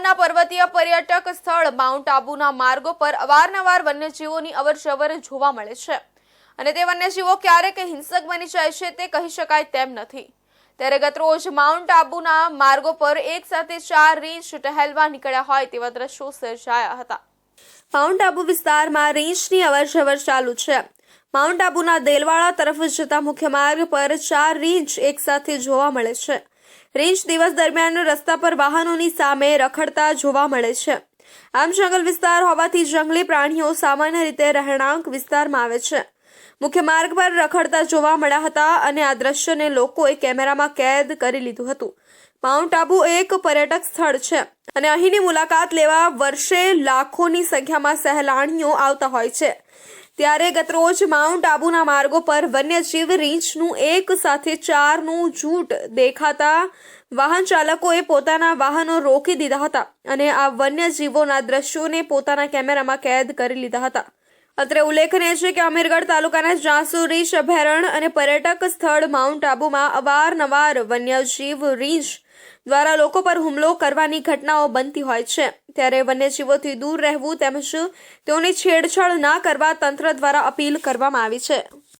વિસ્તારના પર્વતીય પર્યટક સ્થળ માઉન્ટ આબુના માર્ગો પર અવારનવાર વન્યજીવોની અવરજવર જોવા મળે છે. અને તે વન્યજીવો ક્યારેક હિંસક બની જાય છે તે કહી શકાય તેમ નથી. ત્યારે ગતરોજ માઉન્ટ આબુના માર્ગો પર એક સાથે ચાર રીંછ ટહેલવા નીકળ્યા હોય તેવા દ્રશ્યો સર્જાયા હતા. માઉન્ટ આબુ વિસ્તારમાં રીંછની અવરજવર ચાલુ છે. માઉન્ટ આબુના દેલવાડા તરફ જતા મુખ્ય માર્ગ પર ચાર રીંછ એકસાથે જોવા મળે છે. રીંછ દિવસ દરમિયાન રસ્તા પર વાહનોની સામે રખડતા જોવા મળે છે. આમ જંગલ વિસ્તાર હોવાથી જંગલી પ્રાણીઓ સામાન્ય રીતે રહેણાંક વિસ્તારમાં આવે છે. મુખ્ય માર્ગ પર રખડતા જોવા મળ્યા હતા અને આ દ્રશ્યને લોકોએ કેમેરામાં કેદ કરી લીધું હતું. માઉન્ટ આબુ એક પર્યટક સ્થળ છે અને અહીંની મુલાકાત લેવા વર્ષે લાખોની સંખ્યામાં સહેલાણીઓ આવતા હોય છે. ત્યારે ગતરોજ માઉન્ટ આબુના માર્ગો પર વન્યજીવ રીંછનું એક સાથે ચારનું જૂટ દેખાતા વાહન ચાલકોએ પોતાના વાહનો રોકી દીધા હતા અને આ વન્યજીવોના દ્રશ્યોને પોતાના કેમેરામાં કેદ કરી લીધા હતા. અત્રે ઉલ્લેખનીય છે કે અમીરગઢ તાલુકાના જાસુ રીંછ અભયારણ્ય અને પર્યટક સ્થળ માઉન્ટ આબુમાં અવારનવાર વન્યજીવ રીંછ દ્વારા લોકો પર હુમલો કરવાની ઘટનાઓ બનતી હોય છે. ત્યારે વન્યજીવોથી દૂર રહેવું તેમજ તેઓની છેડછાડ ના કરવા તંત્ર દ્વારા અપીલ કરવામાં આવી છે.